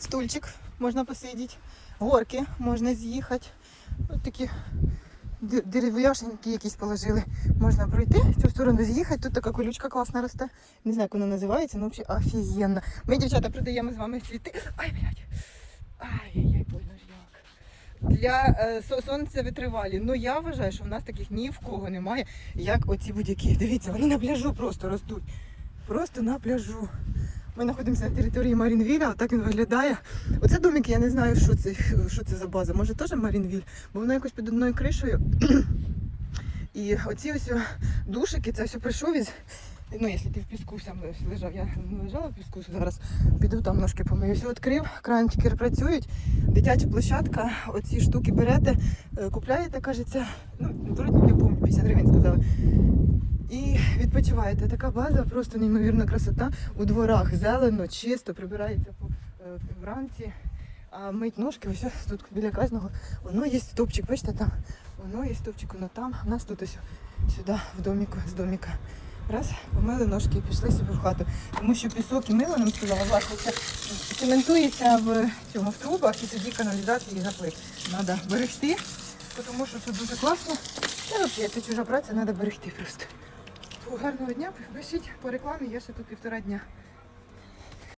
стульчик можна посидіти, горки можна з'їхати. Ось такі дерев'яшенькі якісь положили. Можна пройти, в цю сторону з'їхати. Тут така колючка класна росте. Не знаю, як вона називається, але взагалі офігенна. Ми, дівчата, продаємо з вами цвіти. Ай, блядь. Ай-яй-яй, больно ж як. Для е, сонця витривалі. Ну я вважаю, що в нас таких ні в кого немає, як оці будь-які. Дивіться, вони на пляжу просто ростуть. Просто на пляжу. Ми знаходимося на території Марінвіля, отак він виглядає. Оце домик, я не знаю, що це, що це за база. Може теж Марінвіль, бо воно якось під одною кришею. І оці ось душики, це все прийшов із. Ну, якщо ти в піску сам лежав, я не лежала в піску зараз, піду там ножки помию. Все відкрив, кранчики працюють, дитяча площадка, оці штуки берете, е, купляєте, кажеться, ну, вроді я пам'ятаю, 50 гривень сказали. Відпочиваєте. Така база, просто неймовірна красота. У дворах зелено, чисто, прибирається е, вранці. А мить ножки, ось тут біля кожного. Воно є стопчик, бачите, там воно є стопчик, воно там. У нас тут ось сюди, в доміку, з доміка. Раз, помили ножки і пішли собі в хату. Тому що пісок і мило нам сказала власниця, цементується в цьому в трубах і тоді каналізації заплив. Треба берегти, тому що це дуже класно. Та взагалі, це чужа праця, треба берегти просто. Гарного дня, пишіть по рекламі, я ще тут півтора дня.